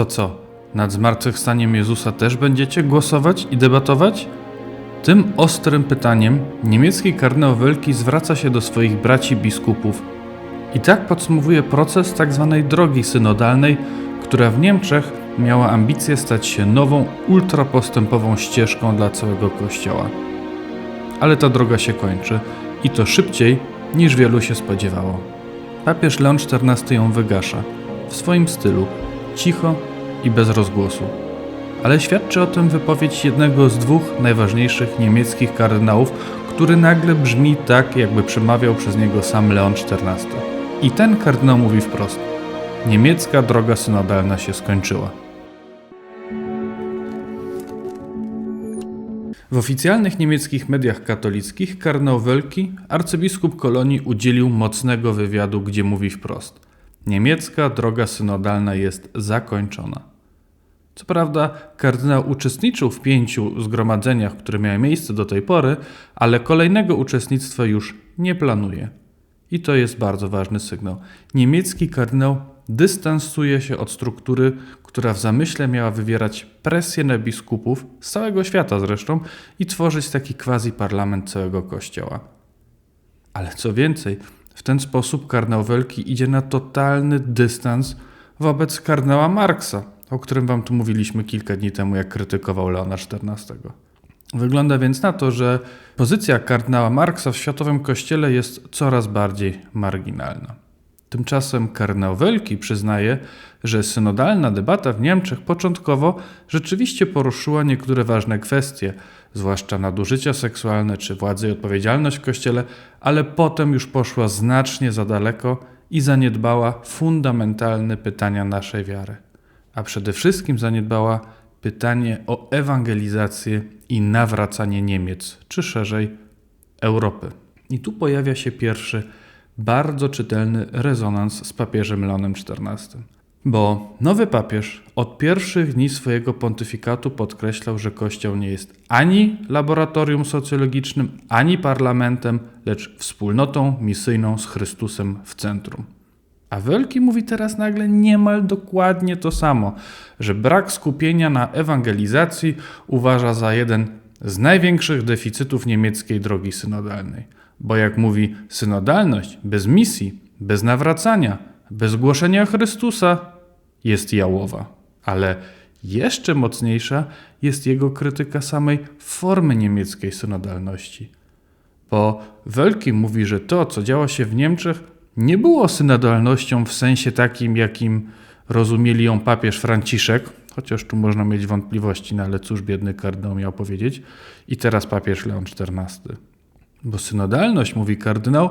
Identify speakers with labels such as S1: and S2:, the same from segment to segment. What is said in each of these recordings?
S1: To co? Nad zmartwychwstaniem Jezusa też będziecie głosować i debatować? Tym ostrym pytaniem niemiecki kardynał Welki zwraca się do swoich braci biskupów i tak podsumowuje proces tzw. Tak drogi synodalnej, która w Niemczech miała ambicje stać się nową, ultrapostępową ścieżką dla całego Kościoła. Ale ta droga się kończy i to szybciej niż wielu się spodziewało. Papież Leon XIV ją wygasza w swoim stylu, cicho i bez rozgłosu. Ale świadczy o tym wypowiedź jednego z dwóch najważniejszych niemieckich kardynałów, który nagle brzmi tak, jakby przemawiał przez niego sam Leon XIV. I ten kardynał mówi wprost: Niemiecka droga synodalna się skończyła. W oficjalnych niemieckich mediach katolickich kardynał Welki, arcybiskup Kolonii, udzielił mocnego wywiadu, gdzie mówi wprost: Niemiecka droga synodalna jest zakończona. Co prawda, kardynał uczestniczył w pięciu zgromadzeniach, które miały miejsce do tej pory, ale kolejnego uczestnictwa już nie planuje. I to jest bardzo ważny sygnał. Niemiecki kardynał dystansuje się od struktury, która w zamyśle miała wywierać presję na biskupów z całego świata zresztą i tworzyć taki quasi-parlament całego kościoła. Ale co więcej, w ten sposób kardynał Welki idzie na totalny dystans wobec kardynała Marksa, o którym wam tu mówiliśmy kilka dni temu, jak krytykował Leona XIV. Wygląda więc na to, że pozycja kardynała Marksa w światowym kościele jest coraz bardziej marginalna. Tymczasem kardynał Welki przyznaje, że synodalna debata w Niemczech początkowo rzeczywiście poruszyła niektóre ważne kwestie, zwłaszcza nadużycia seksualne czy władzy i odpowiedzialność w kościele, ale potem już poszła znacznie za daleko i zaniedbała fundamentalne pytania naszej wiary. A przede wszystkim zaniedbała pytanie o ewangelizację i nawracanie Niemiec, czy szerzej Europy. I tu pojawia się pierwszy bardzo czytelny rezonans z papieżem Leonem XIV. Bo nowy papież od pierwszych dni swojego pontyfikatu podkreślał, że Kościół nie jest ani laboratorium socjologicznym, ani parlamentem, lecz wspólnotą misyjną z Chrystusem w centrum. A Wielki mówi teraz nagle niemal dokładnie to samo, że brak skupienia na ewangelizacji uważa za jeden z największych deficytów niemieckiej drogi synodalnej. Bo jak mówi, synodalność bez misji, bez nawracania, bez głoszenia Chrystusa jest jałowa. Ale jeszcze mocniejsza jest jego krytyka samej formy niemieckiej synodalności. Bo Welki mówi, że to, co działa się w Niemczech, nie było synodalnością w sensie takim, jakim rozumieli ją papież Franciszek, chociaż tu można mieć wątpliwości, no ale cóż biedny kardynał miał powiedzieć, i teraz papież Leon XIV. Bo synodalność, mówi kardynał,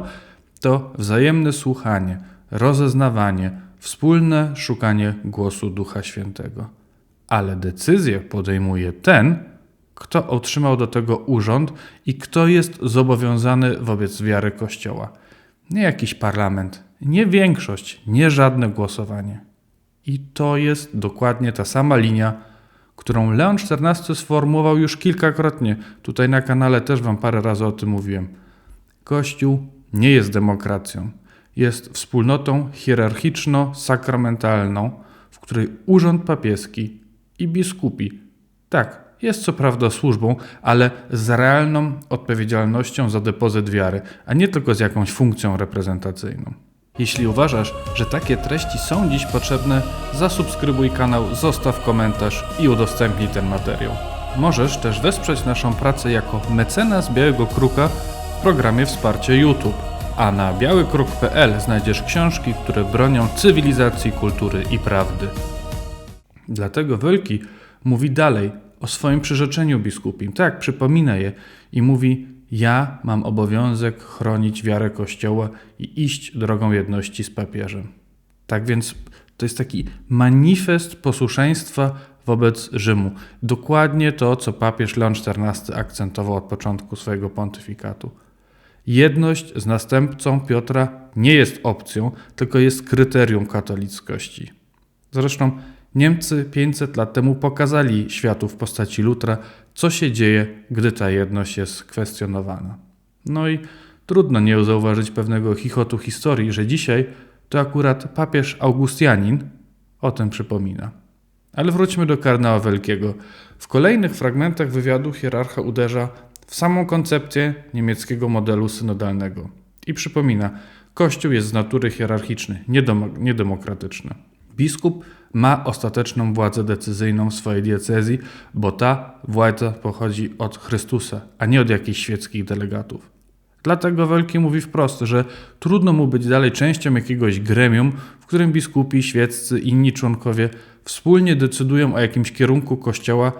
S1: to wzajemne słuchanie, rozeznawanie, wspólne szukanie głosu Ducha Świętego. Ale decyzję podejmuje ten, kto otrzymał do tego urząd i kto jest zobowiązany wobec wiary Kościoła. Nie jakiś parlament, nie większość, nie żadne głosowanie. I to jest dokładnie ta sama linia, którą Leon XIV sformułował już kilkakrotnie. Tutaj na kanale też Wam parę razy o tym mówiłem. Kościół nie jest demokracją. Jest wspólnotą hierarchiczno-sakramentalną, w której urząd papieski i biskupi, tak, jest co prawda służbą, ale z realną odpowiedzialnością za depozyt wiary, a nie tylko z jakąś funkcją reprezentacyjną. Jeśli uważasz, że takie treści są dziś potrzebne, zasubskrybuj kanał, zostaw komentarz i udostępnij ten materiał. Możesz też wesprzeć naszą pracę jako mecenas Białego Kruka w programie Wsparcie YouTube. A na białykruk.pl znajdziesz książki, które bronią cywilizacji, kultury i prawdy. Dlatego Wielki mówi dalej o swoim przyrzeczeniu biskupim. Tak, przypomina je i mówi: Ja mam obowiązek chronić wiarę Kościoła i iść drogą jedności z papieżem. Tak więc to jest taki manifest posłuszeństwa wobec Rzymu. Dokładnie to, co papież Leon XIV akcentował od początku swojego pontyfikatu. Jedność z następcą Piotra nie jest opcją, tylko jest kryterium katolickości. Zresztą Niemcy 500 lat temu pokazali światu w postaci Lutra, co się dzieje, gdy ta jedność jest kwestionowana. No i trudno nie zauważyć pewnego chichotu historii, że dzisiaj to akurat papież Augustianin o tym przypomina. Ale wróćmy do kardynała Wielkiego. W kolejnych fragmentach wywiadu hierarcha uderza w samą koncepcję niemieckiego modelu synodalnego i przypomina, Kościół jest z natury hierarchiczny, niedemo- niedemokratyczny. Biskup ma ostateczną władzę decyzyjną w swojej diecezji, bo ta władza pochodzi od Chrystusa, a nie od jakichś świeckich delegatów. Dlatego Wielki mówi wprost, że trudno mu być dalej częścią jakiegoś gremium, w którym biskupi, świeccy i inni członkowie wspólnie decydują o jakimś kierunku Kościoła,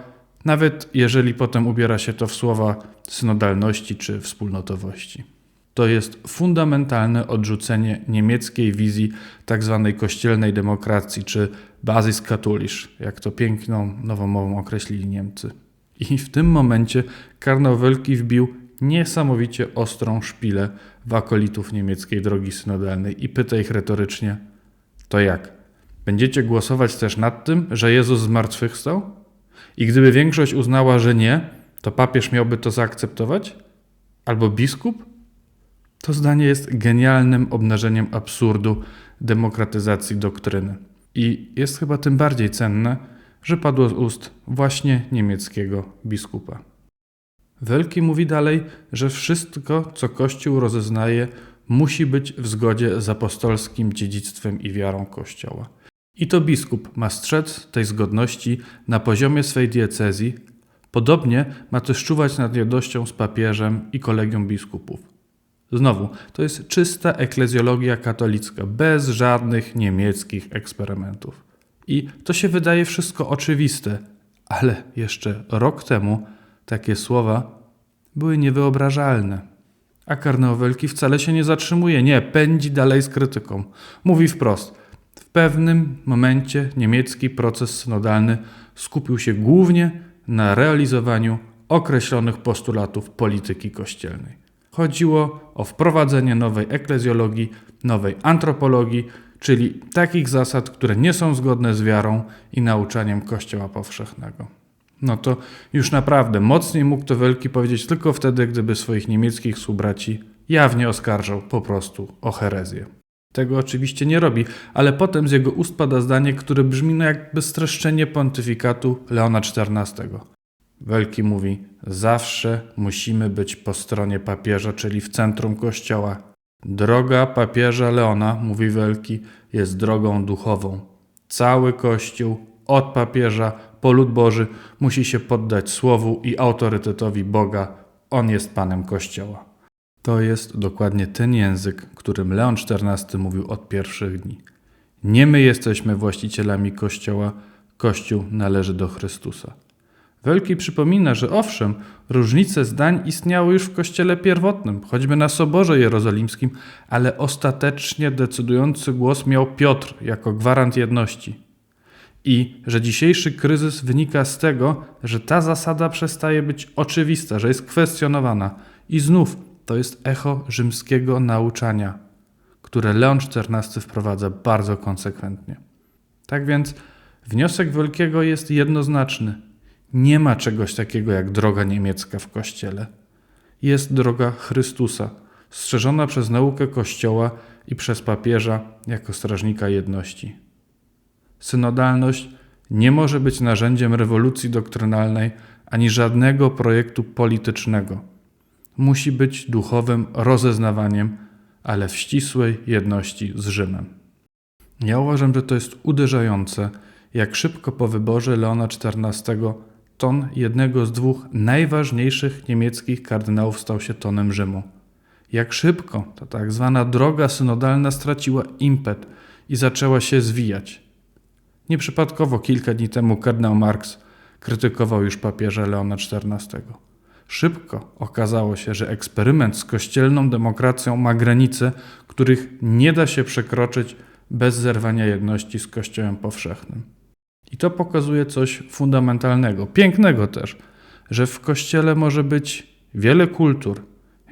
S1: nawet jeżeli potem ubiera się to w słowa synodalności czy wspólnotowości. To jest fundamentalne odrzucenie niemieckiej wizji tzw. kościelnej demokracji, czy basis katholisch, jak to piękną nowomową określili Niemcy. I w tym momencie kardynał Wielki wbił niesamowicie ostrą szpilę w akolitów niemieckiej drogi synodalnej i pyta ich retorycznie: To jak? Będziecie głosować też nad tym, że Jezus zmartwychwstał? I gdyby większość uznała, że nie, to papież miałby to zaakceptować? Albo biskup? To zdanie jest genialnym obnażeniem absurdu demokratyzacji doktryny. I jest chyba tym bardziej cenne, że padło z ust właśnie niemieckiego biskupa. Wielki mówi dalej, że wszystko, co Kościół rozeznaje, musi być w zgodzie z apostolskim dziedzictwem i wiarą Kościoła. I to biskup ma strzec tej zgodności na poziomie swej diecezji, podobnie ma też czuwać nad jednością z papieżem i kolegium biskupów. Znowu, to jest czysta eklezjologia katolicka, bez żadnych niemieckich eksperymentów. I to się wydaje wszystko oczywiste, ale jeszcze rok temu takie słowa były niewyobrażalne. A kardynał Wielki wcale się nie zatrzymuje, nie, pędzi dalej z krytyką. Mówi wprost, w pewnym momencie niemiecki proces synodalny skupił się głównie na realizowaniu określonych postulatów polityki kościelnej. Chodziło o wprowadzenie nowej eklezjologii, nowej antropologii, czyli takich zasad, które nie są zgodne z wiarą i nauczaniem Kościoła powszechnego. No to już naprawdę mocniej mógł to Wielki powiedzieć tylko wtedy, gdyby swoich niemieckich współbraci jawnie oskarżał po prostu o herezję. Tego oczywiście nie robi, ale potem z jego ust pada zdanie, które brzmi no jakby streszczenie pontyfikatu Leona XIV. Wielki mówi: Zawsze musimy być po stronie papieża, czyli w centrum kościoła. Droga papieża Leona, mówi Wielki, jest drogą duchową. Cały kościół, od papieża po lud Boży, musi się poddać słowu i autorytetowi Boga. On jest panem kościoła. To jest dokładnie ten język, którym Leon XIV mówił od pierwszych dni. Nie my jesteśmy właścicielami kościoła, kościół należy do Chrystusa. Wielki przypomina, że owszem, różnice zdań istniały już w kościele pierwotnym, choćby na Soborze Jerozolimskim, ale ostatecznie decydujący głos miał Piotr jako gwarant jedności. I że dzisiejszy kryzys wynika z tego, że ta zasada przestaje być oczywista, że jest kwestionowana. I znów to jest echo rzymskiego nauczania, które Leon XIV wprowadza bardzo konsekwentnie. Tak więc wniosek Wielkiego jest jednoznaczny – nie ma czegoś takiego jak droga niemiecka w Kościele. Jest droga Chrystusa, strzeżona przez naukę Kościoła i przez papieża jako strażnika jedności. Synodalność nie może być narzędziem rewolucji doktrynalnej ani żadnego projektu politycznego. Musi być duchowym rozeznawaniem, ale w ścisłej jedności z Rzymem. Ja uważam, że to jest uderzające, jak szybko po wyborze Leona XIV ton jednego z dwóch najważniejszych niemieckich kardynałów stał się tonem Rzymu. Jak szybko ta tak zwana droga synodalna straciła impet i zaczęła się zwijać. Nieprzypadkowo kilka dni temu kardynał Marx krytykował już papieża Leona XIV. Szybko okazało się, że eksperyment z kościelną demokracją ma granice, których nie da się przekroczyć bez zerwania jedności z Kościołem powszechnym. I to pokazuje coś fundamentalnego, pięknego też, że w kościele może być wiele kultur,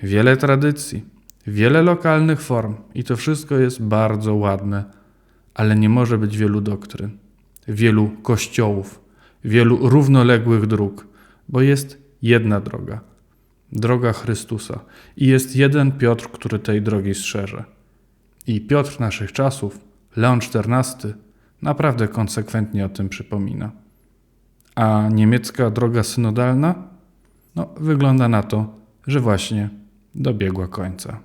S1: wiele tradycji, wiele lokalnych form i to wszystko jest bardzo ładne, ale nie może być wielu doktryn, wielu kościołów, wielu równoległych dróg, bo jest jedna droga droga Chrystusa i jest jeden Piotr, który tej drogi strzeże. I Piotr naszych czasów, Leon XIV, naprawdę konsekwentnie o tym przypomina. A niemiecka droga synodalna? No, wygląda na to, że właśnie dobiegła końca.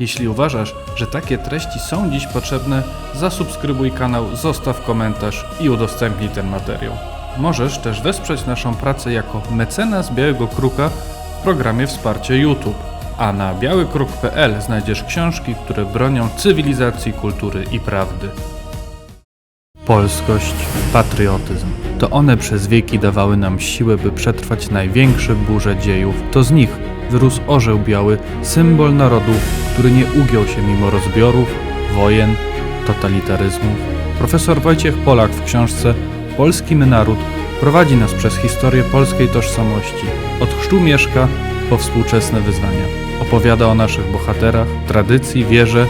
S1: Jeśli uważasz, że takie treści są dziś potrzebne, zasubskrybuj kanał, zostaw komentarz i udostępnij ten materiał. Możesz też wesprzeć naszą pracę jako mecenas Białego Kruka w programie Wsparcie YouTube. A na białykruk.pl znajdziesz książki, które bronią cywilizacji, kultury i prawdy. Polskość, patriotyzm. To one przez wieki dawały nam siłę, by przetrwać największe burze dziejów. To z nich wyrósł orzeł biały, symbol narodu, który nie ugiął się mimo rozbiorów, wojen, totalitaryzmów. Profesor Wojciech Polak w książce Polski my naród prowadzi nas przez historię polskiej tożsamości, od chrztu mieszka po współczesne wyzwania. Opowiada o naszych bohaterach, tradycji, wierze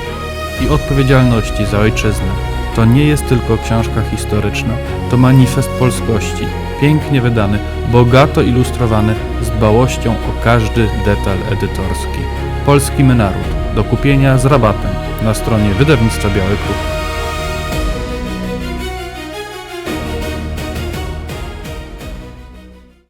S1: i odpowiedzialności za ojczyznę. To nie jest tylko książka historyczna, to manifest polskości, pięknie wydany, bogato ilustrowany, z dbałością o każdy detal edytorski. Polski my naród, do kupienia z rabatem na stronie wydawnictwa Biały.